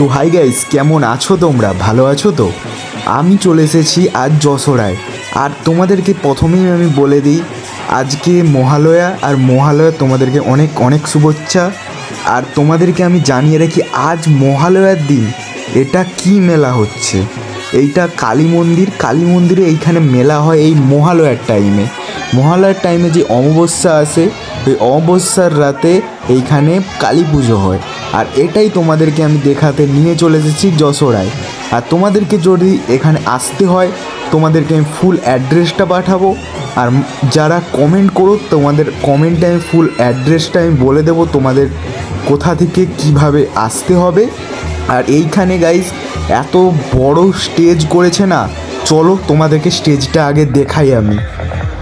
তো hi guys কেমন আছো তোমরা? ভালো আছো তো? আমি চলে এসেছি আজ যশোরায়। আর তোমাদেরকে প্রথমেই আমি বলে দিই, আজকে মহালয়া, আর মহালয়া তোমাদেরকে অনেক অনেক শুভেচ্ছা। আর তোমাদেরকে আমি জানিয়ে রাখি, আজ মহালয়ার দিন। এটা কি মেলা হচ্ছে? এইটা কালী মন্দির। কালী মন্দিরে এইখানে মেলা হয় এই মহালয়ার টাইমে মহালয়ার টাইমে যে অমাবস্যা আসে, ওই অমাবস্যার রাতে এইখানে কালী পুজো হয়। আর এটাই তোমাদেরকে আমি দেখাতে নিয়ে চলে এসেছি যশোরায়। আর তোমাদেরকে যদি এখানে আসতে হয়, তোমাদেরকে আমি ফুল অ্যাড্রেসটা পাঠাবো। আর যারা কমেন্ট করো, তোমাদের কমেন্টে আমি ফুল অ্যাড্রেসটা আমি বলে দেবো তোমাদের কোথা থেকে কীভাবে আসতে হবে। আর এইখানে গাইজ এত বড় স্টেজ করেছে না। চলো তোমাদেরকে স্টেজটা আগে দেখাই আমি।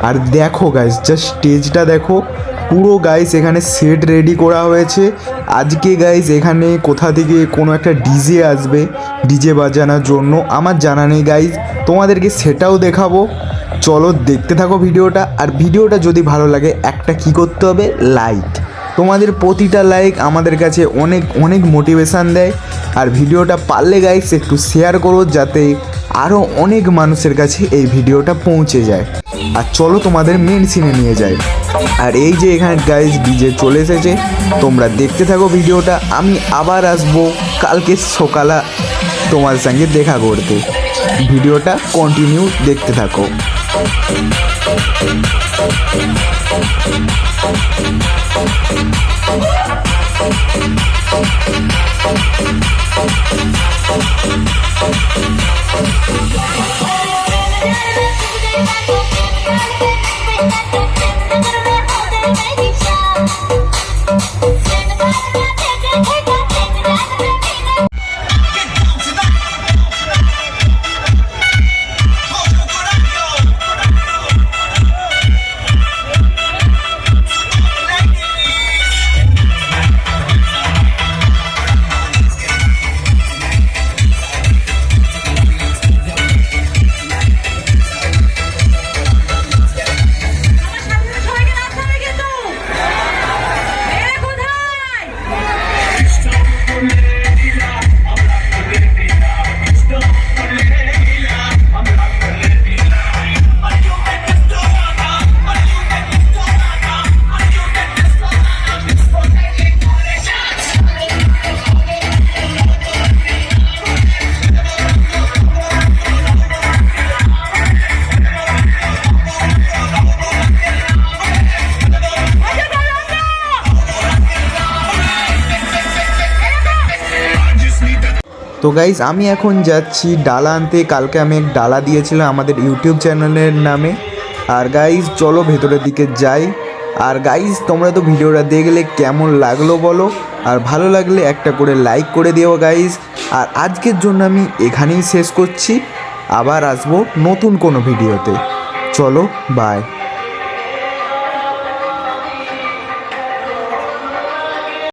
আর দেখো গাইজ জাস্ট স্টেজটা দেখো। পুরো গাইস এখানে সেট রেডি করা হয়েছে। আজকে গাইজ এখানে কোথা থেকে কোনো একটা ডিজে আসবে ডিজে বাজানোর জন্য। আমার জানা নেই গাইস তোমাদেরকে সেটাও দেখাবো। চলো দেখতে থাকো ভিডিওটা। আর ভিডিওটা যদি ভালো লাগে, একটা কি করতে হবে? লাইক তোমাদের প্রতিটা লাইক আমাদের কাছে অনেক অনেক মোটিভেশান দেয়। আর ভিডিওটা পারলে গাইস একটু শেয়ার করো, যাতে আরও অনেক মানুষের কাছে এই ভিডিওটা পৌঁছে যায়। আর চলো তোমাদের মেন সিনে নিয়ে যাই। আর এই যে এখানে গাইস ডিজে চলে এসেছে। তোমরা দেখতে থাকো ভিডিওটা। আমি আবার আসব কালকে সকালা তোমার সঙ্গে দেখা করতে। ভিডিওটা কন্টিনিউ দেখতে থাকো। সবাইকে Yeah. তো গাইজ আমি এখন যাচ্ছি ডালা আনতে। কালকে আমি এক ডালা দিয়েছিলাম আমাদের ইউটিউব চ্যানেলের নামে। আর গাইজ চলো ভেতরের দিকে যাই। আর গাইজ তোমরা তো ভিডিওটা দেখলে কেমন লাগল বলো? আর ভালো লাগলে একটা করে লাইক করে দিও গাইজ আর আজকের জন্য আমি এখানেই শেষ করছি। আবার আসব নতুন কোনো ভিডিওতে। চলো বাই